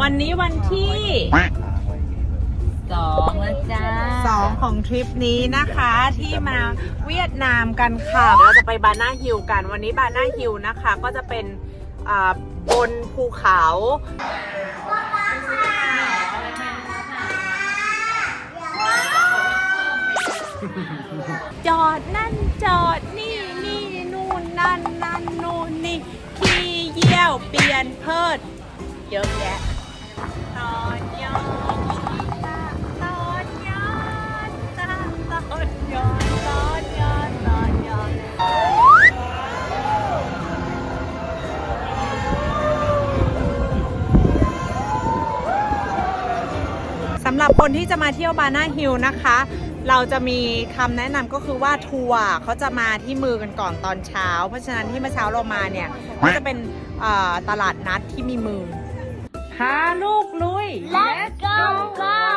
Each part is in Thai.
วันนี้วันที่สองแล้วจ้าสองของทริปนี้นะคะที่มาเวียดนามกันค่ะเดี๋ยวเราจะไปบานาฮิลกัน วันนี้บานาฮิลนะคะ ก็จะเป็นอ่าบนภูเขาจอดนั่นจอดนี่นี่นู่นนั่นนั่นนู่นนี่ขี้เยี่ยวเปลี่ยนเพิดเยอะแยะ สำหรับคนที่จะมาเที่ยวบานาฮิลนะคะ เราจะมีคำแนะนำก็คือว่าทัวร์เขาจะมาที่มือกันก่อนตอนเช้า เพราะฉะนั้นที่เมื่อเช้าเรามาเนี่ยก็จะเป็นเอ่อตลาดนัดที่มีมือ พาลูกลุย Let's go go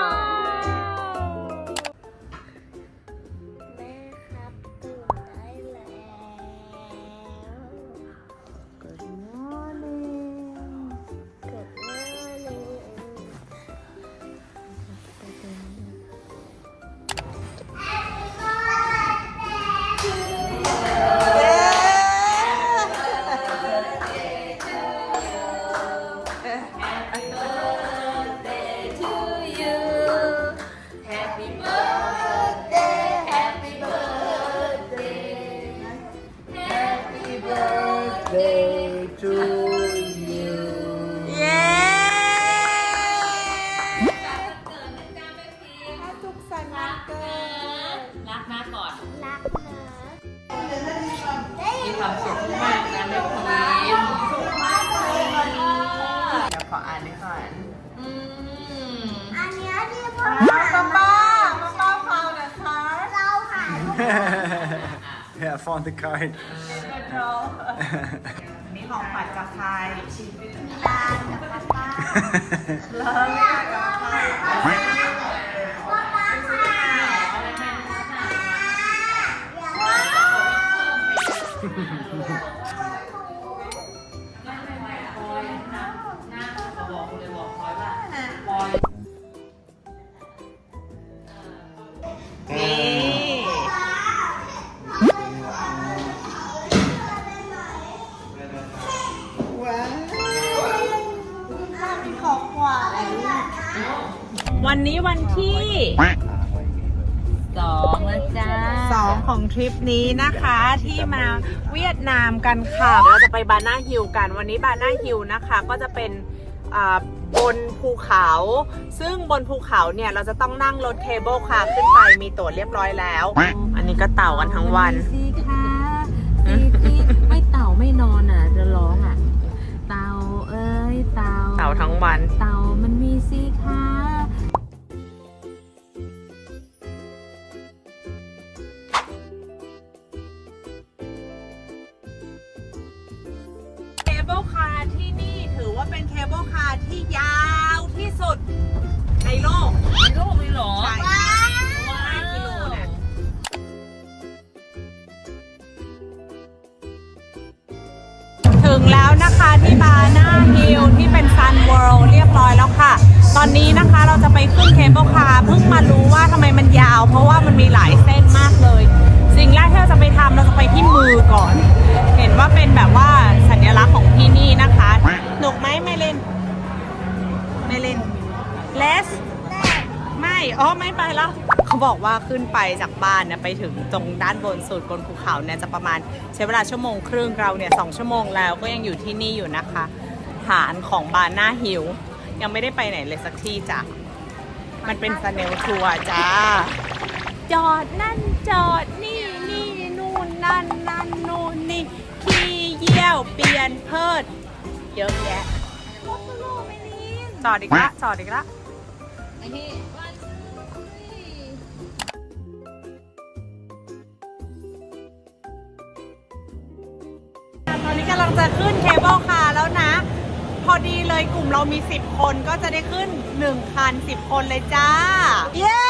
yeah, I found the card. นี่ของขวัญจากใครตากับป้าป้าเ2 ของทริปนี้นะคะที่มาเวียดนามกันค่ะ เราจะไปบานาฮิลกัน วันนี้บานาฮิลนะคะก็จะเป็นบนภูเขา ซึ่งบนภูเขาเนี่ยเราจะต้องนั่งรถเคเบิลคาร์ขึ้นไปมีตั๋วเรียบร้อยแล้ว อันนี้ก็เต่ากันทั้งวันสิคะไม่เต่าไม่นอนอะจะร้องอะ เต่าเอ้ยเต่าเต่าทั้งวัน เต่ามันมีสิคะ เคเบิลคาร์ที่นี่ถือว่าเป็นเคเบิลคาร์ที่ยาวที่สุดในโลกไม่รู้ไม่หรอใช่ว้า5กิโลเนี่ยถึงแล้วนะคะที่บานาฮิลที่เป็นซันเวิลด์เรียบร้อยแล้วค่ะ ตอนนี้นะคะเราจะไปขึ้นเคเบิลคาร์เพิ่งมารู้ว่าทำไมมันยาว เพราะว่ามันมีหลายเส้นมากเลย สิ่งแรกที่เราจะไปทำเราจะไปที่มือก่อน เห็นว่าเป็นแบบว่าสั ญลักษณ์ของที่นี่นะคะหนุกไหมไม่เล่น ไม่เล่นเลสไม่อ๋อไม่ไปแล้วเขาบอกว่าขึ้นไปจากบ้านเนี่ยไปถึงตรงด้านบนสุดบนภูเขาเนี่ยจะประมาณใช้เวลาชั่วโมงครึ่งเราเนี่ยสองชั่วโมงแล้วก็ยังอยู่ที่นี่อยู่นะคะฐานของบาร์น่าฮิลยังไม่ได้ไปไหนเลยสักที่จ้ะมันเป็นสเนลทัวร์จ้า จอดนั่นจอดนี่นี่นู่นนั่นนั่นนู่นนี่ ขี้เยี่ยวเปลี่ยนเพิดเยอะแยะจอดอีกละจอดอีกละตอนนี้กำลังจะขึ้นเคเบิลคาร์แล้วนะ พอดีเลยกลุ่มเรามี 10 คนก็จะได้ขึ้น 1 คัน 10 คนเลยจ้า เย้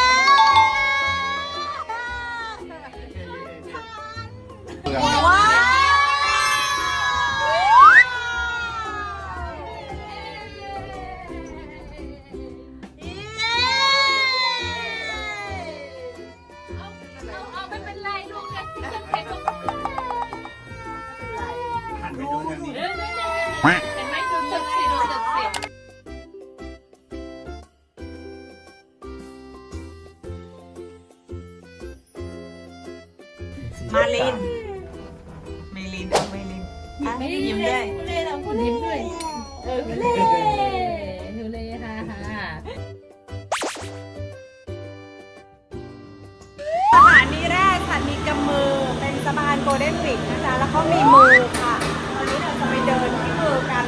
Quack.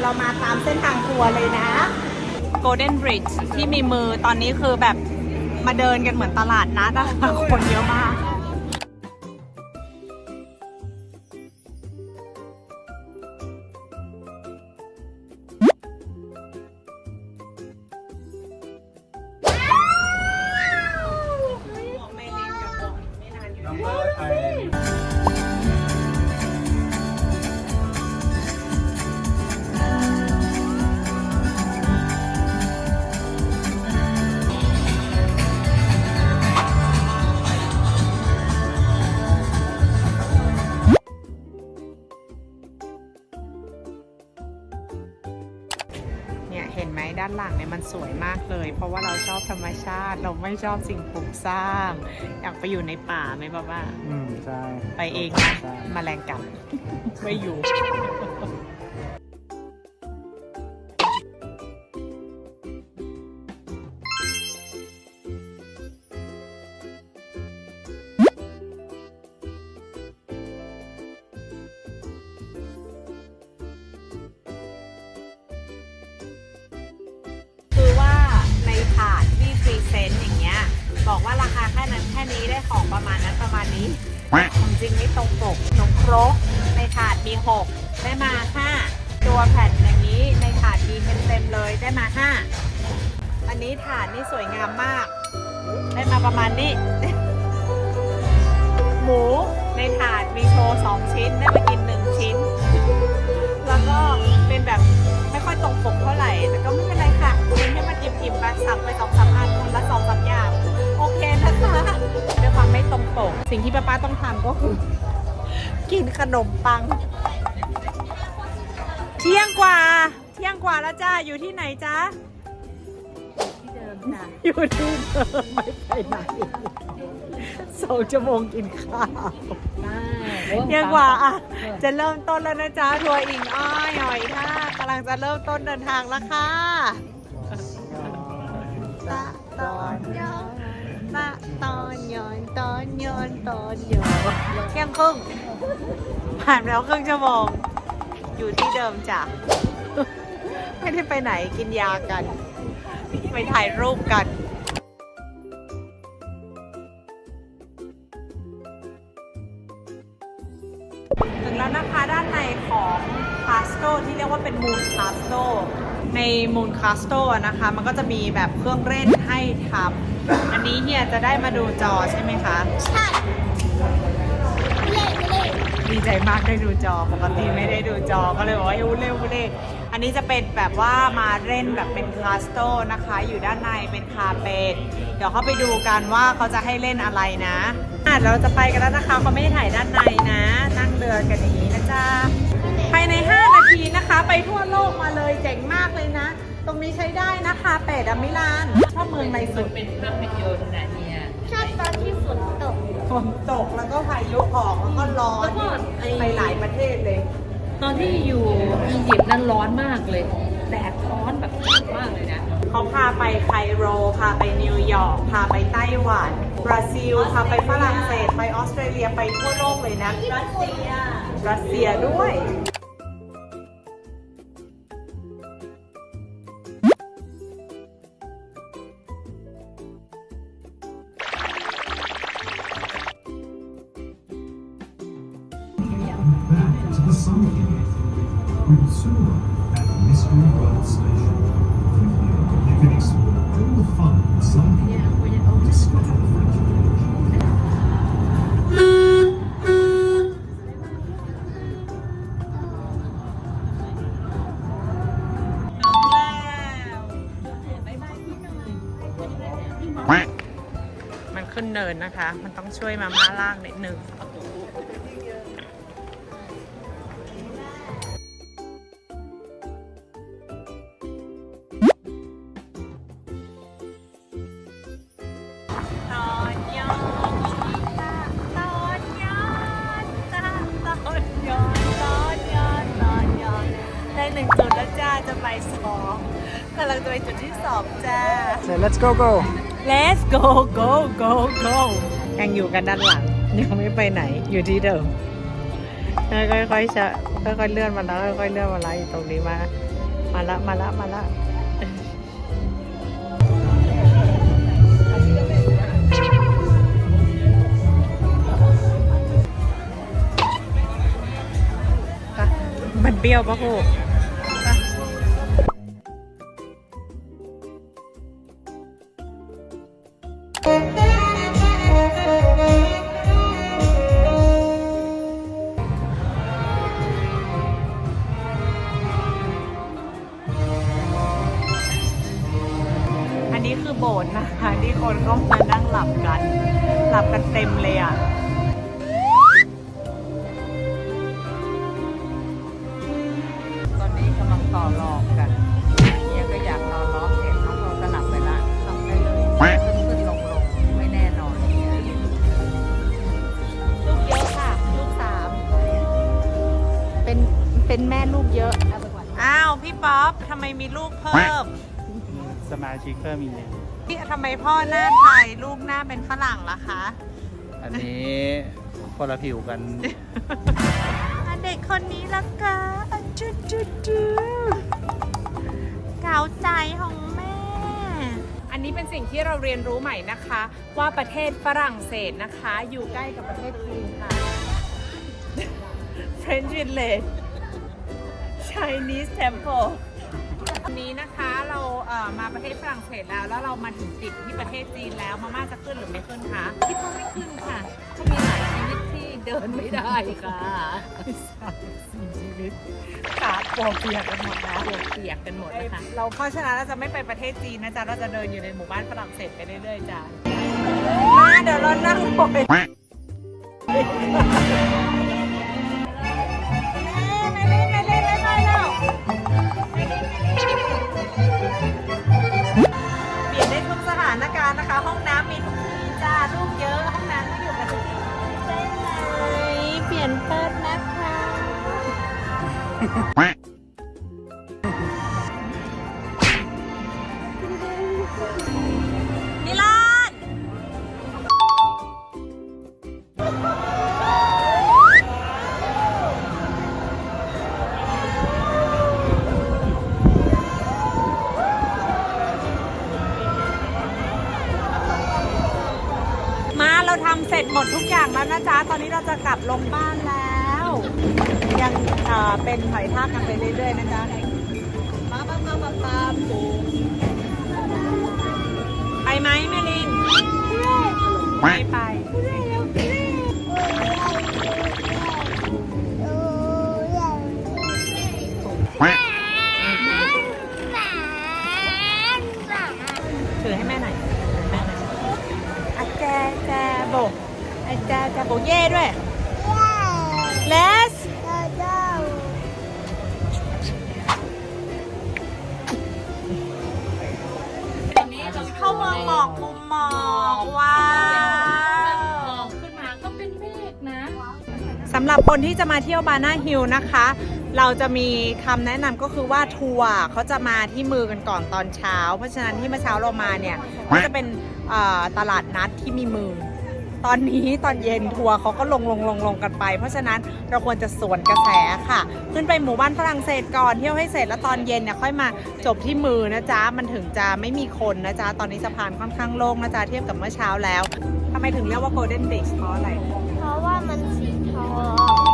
เรามาตามเส้นทางทัวร์เลยนะ Golden Bridge ที่มีมือตอนนี้คือแบบมาเดินกันเหมือนตลาดนัดอะค่ะคนเยอะมาก สวยมากเลย เพราะว่าเราชอบธรรมชาติ เราไม่ชอบสิ่งปลูกสร้าง อยากไปอยู่ในป่าไหมบ้าบ้าอืมใช่ไปเองนะใช่แมลงกัดไม่อยู่ บอกว่าราคาแค่นั้นแค่นี้ได้ของประมาณนั้นประมาณนี้ของจริงไม่ตรงปกตรงครกในถาดมี6ได้มา5ตัวแผ่นอย่างนี้ในถาดมีเต็มๆเลยได้มา5อันนี้ถาดนี่สวยงามมาก ได้มาประมาณนี้ หมูในถาดมีโชว์2ชิ้นได้ สิ่งที่ป้าป้าต้องทำก็คือ กินขนมปัง เที่ยงกว่า เที่ยงกว่าแล้วจ้า อยู่ที่ไหนจ้าที่เดิมจ้ะอยู่ที่เดิมไม่ไปไหนสองชั่วโมงกินข้าวเที่ยงกว่าอะจะเริ่มต้นแล้วนะจ๊ะทัวร์อิงอ้อยหอยท่ากำลังจะเริ่มต้นเดินทางแล้วค่ะตะตอนย้อน ตะตอนย้อนตอนย้อนตอนย้อนเที่ยงครึ่งผ่านแล้วครึ่งชั่วโมง อยู่ที่เดิมจ้ะ ไม่ได้ไปไหนกินยากัน ไปถ่ายรูปกันถึงแล้วนะคะด้านในของคาสโตที่เรียกว่าเป็นมูนคาสโตในมูนคาสโตนะคะ มันก็จะมีแบบเครื่องเล่นให้ทำ นี้เฮียจะได้มาดูจอใช่ไหมคะ ใช่เล่เล่ดีใจมากได้ดูจอปกติไม่ได้ดูจอก็เลยบอกว่าเอ้เร็วเร็วอันนี้จะเป็นแบบว่ามาเล่นแบบเป็นคาสโตนะคะ อยู่ด้านในเป็นคาเปตเดี๋ยวเขาไปดูกันว่าเขาจะให้เล่นอะไรนะอะเราจะไปกันแล้วนะคะเขาไม่ได้ถ่ายด้านในนะ นั่งเรือกันอย่างนี้นะจ๊ะภายใน 5 นาทีนะคะ ไปทั่วโลกมาเลยเจ๋งมากเลยนะ ตรงนี้ใช้ได้นะคะเป็ดอะมิลานชอบเมืองในสุดเป็นภาพยนตร์นะเนี่ยชอบตอนที่ฝนตกฝนตกแล้วก็พายุออกแล้วก็ร้อนแล้วก็ไอ้ไปหลายประเทศเลย ตอนที่อยู่อียิปต์นั้นร้อนมากเลยแดดร้อนแบบจัดมากเลยนะเขาพาไปไคโร พาไปนิวยอร์ก พาไปไต้หวัน บราซิล พาไปฝรั่งเศส ไปออสเตรเลีย ไปทั่วโลกเลยนะ รัสเซีย รัสเซียด้วย with Sula at Mystery World Station. From here, you can explore all the fun in Sun discover the French Revolution. มันขึ้นเนินนะคะ มันต้องช่วยมาม่าล่างนิดนึง หนึ่งจุดแล้วจ้าจะไปสองกำลังจะไปจุดที่สองจ้า So let's go go Let's go go go go ยังอยู่กันด้านหลังยังไม่ไปไหนอยู่ที่เดิมค่อยๆจะค่อยๆเลื่อนมาแล้วค่อยๆเลื่อนมาแล้วอยู่ตรงนี้มา มาละมาละมาละไปมันเบี้ยวปะพูไมมีลูกเพิ่ม สมาชิกเพิ่มอีกพี่ทำไมพ่อหน้าไทยลูกหน้าเป็นฝรั่งล่ะคะ อันนี้คนละผิวกัน อะเด็กคนนี้ละกะจุดจุดจุดเกาใจของแม่ อันนี้เป็นสิ่งที่เราเรียนรู้ใหม่นะคะ ว่าประเทศฝรั่งเศสนะคะ อยู่ใกล้กับประเทศจีนค่ะ French Village Chinese Temple วันนี้นะคะเราเอ่อมาประเทศฝรั่งเศสแล้ว แล้วเรามาถึงติดที่ประเทศจีนแล้วมาม่าจะขึ้นหรือไม่ขึ้นคะคิดว่าไม่ขึ้นค่ะเขามีหลายชีวิตที่เดินไม่ได้ค่ะสี่ชีวิตขาปวกเปียกกันหมดแล้วปวกเปียกกันหมดนะคะเราเพราะฉะนั้นเราจะไม่ไปประเทศจีนนะจ๊ะเราจะเดินอยู่ในหมู่บ้านฝรั่งเศสไปเรื่อยๆจ้ะมาเดี๋ยวเรานั่งบนไม่ มิลานมาเราทำเสร็จหมดทุกอย่างแล้วนะจ๊ะ ตอนนี้เราจะกลับลงบ้านแล้ว ยังเป็นถอยทากกันไปเรื่อยๆนะจ๊ะปาปาปาปาปาปูไปไหมแม่ลินไม่ไป ยวบานาฮิลนะคะ เราจะมีคำแนะนำก็คือว่าทัวร์เขาจะมาที่มือกันก่อนตอนเช้า เพราะฉะนั้นที่เมื่อเช้าเรามาเนี่ยก็จะเป็นตลาดนัดที่มีมือ ตอนนี้ตอนเย็นทัวร์เขาก็ลงลงลงลงกันไป เพราะฉะนั้นเราควรจะสวนกระแสค่ะ ขึ้นไปหมู่บ้านฝรั่งเศสก่อนเที่ยวให้เสร็จแล้วตอนเย็นเนี่ยค่อยมาจบที่มือนะจ๊ะมันถึงจะไม่มีคนนะจ๊ะตอนนี้สะพานค่อนข้างโล่งนะจ๊ะเทียบกับเมื่อเช้าแล้วทำไมถึงเรียกว่า Golden Beach เพราะอะไร เพราะว่ามันสีทอง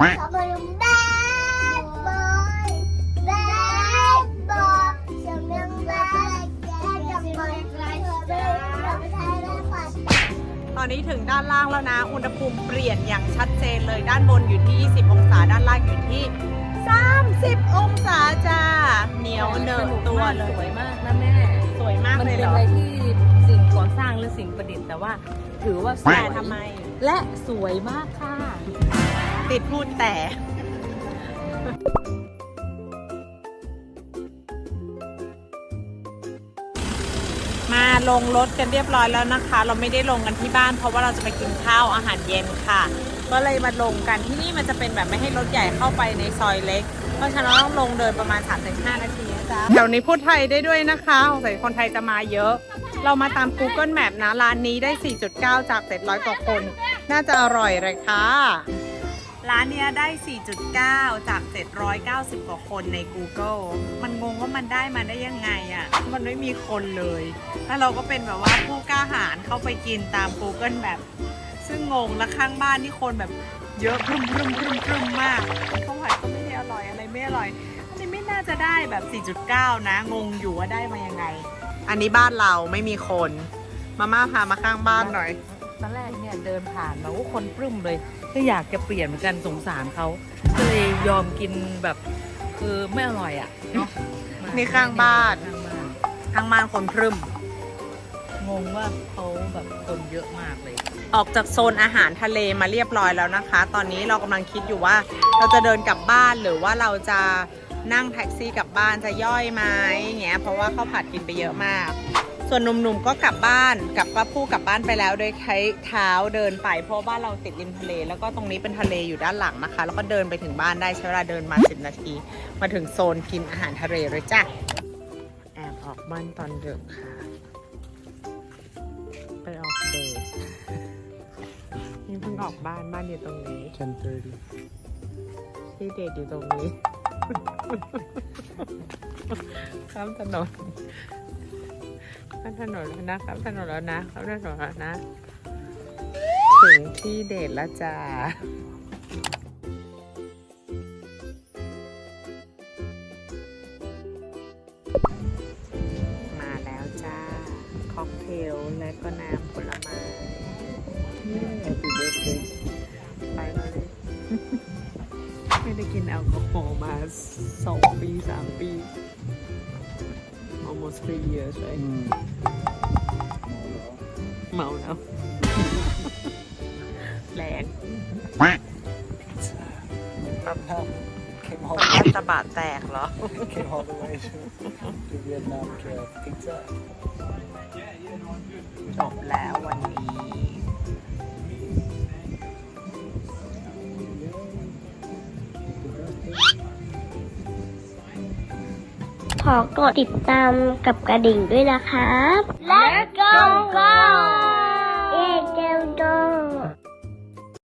ขาเป็นแบดบอยแบดบอยฉันยังแบดแบดจังเลยเธอเป็นเราไม่ใช่แล้วปัดตอนนี้ถึงด้านล่างแล้วนะ อุณหภูมิเปลี่ยนอย่างชัดเจนเลยด้านบนอยู่ที่ 20 องศาด้านล่างอยู่ที่ 30 องศาจ้าเหนียวเหนอะตัวเลสวยยมากนะแม่ สวยมากมันเลยเป็นเหรออะไรที่สิ่งก่อสร้างหรือสิ่งประดิษฐ์แต่ว่า ถือว่าสวยแต่ทำไม และสวยมากค่ะ ติดพูดแต่มาลงรถกันเรียบร้อยแล้วนะคะ เราไม่ได้ลงกันที่บ้าน เพราะว่าเราจะไปกินข้าวอาหารเย็นค่ะ ก็เลยมาลงกันที่นี่มันจะเป็นแบบไม่ให้รถใหญ่เข้าไปในซอยเล็ก เพราะฉะนั้นเราต้องลงเดินประมาณ 3-5 นาทีนะจ๊ะแถวนี้พูดไทยได้ด้วยนะคะสงสัยคนไทยจะมาเยอะ เรามาตาม Google Map นะร้านนี้ได้ 4.9 จาก 700 กว่าคน น่าจะอร่อยเลยค่ะ ร้านเนี้ยได้ 4.9 จาก 790 กว่าคนใน Google มันงงว่ามันได้มาได้ยังไงอะ่ะ มันไม่มีคนเลย แล้วเราก็เป็นแบบว่าผู้กล้าหาญเข้าไปกินตาม Google แบบ ซึ่งงงและข้างบ้านนี่คนแบบเยอะพรึมพรึมพรึมพรึมมากข้าวผัดก็ไม่ได้อร่อยอะไรไม่อร่อย อันนี้ไม่น่าจะได้แบบ 4.9 นะ งงอยู่ว่าได้มายังไง อันนี้บ้านเราไม่มีคน มาม่าพามาข้างบ้านหน่อยตอนแรกเนี่ย เดินผ่านมาโอ้คนปลื้มเลยก็อยากจะเปลี่ยนเหมือนกันสงสารเขาก็เลยยอมกินแบบคือไม่อร่อยอะเนาะนี่ข้างบ้านข้างบ้านข้างบ้านคนพรึมงงว่าเขาแบบคนเยอะมากเลย ออกจากโซนอาหารทะเลมาเรียบร้อยแล้วนะคะ ตอนนี้เรากำลังคิดอยู่ว่าเราจะเดินกลับบ้านหรือว่าเราจะนั่งแท็กซี่กลับบ้านจะย่อยไหมอย่างเงี้ยเพราะว่าข้าวผัดกินไปเยอะมาก ส่วนหนุ่มๆก็กลับบ้านกับป้าผู้กลับบ้านไปแล้วโดยใช้เท้าเดินไป เพราะว่าบ้านเราติดริมทะเล แล้วก็ตรงนี้เป็นทะเลอยู่ด้านหลังนะคะ แล้วก็เดินไปถึงบ้านได้ใช้เวลาเดินมา 10 นาที มาถึงโซนกินอาหารทะเลเลยจ้ะแอบออกบ้านตอนดึกค่ะ ไปออกเดทนี่เพิ่งออกบ้านบ้านอยู่ตรงนี้10.30ที่เดทอยู่ตรงนี้ข้ามถนน ข้ามถนนแล้วนะข้ามถนนแล้วนะข้ามถนนแล้วนะ ถึงที่เดทแล้วจ้ามา เมาแล้ว แรง Vietnam came all แอปตะบะแตกเหรอ came all the way to, to Vietnam to have pizza จบแล้ววันนี้ ขอกดติดตามกับกระดิ่งด้วยนะครับ Let's go go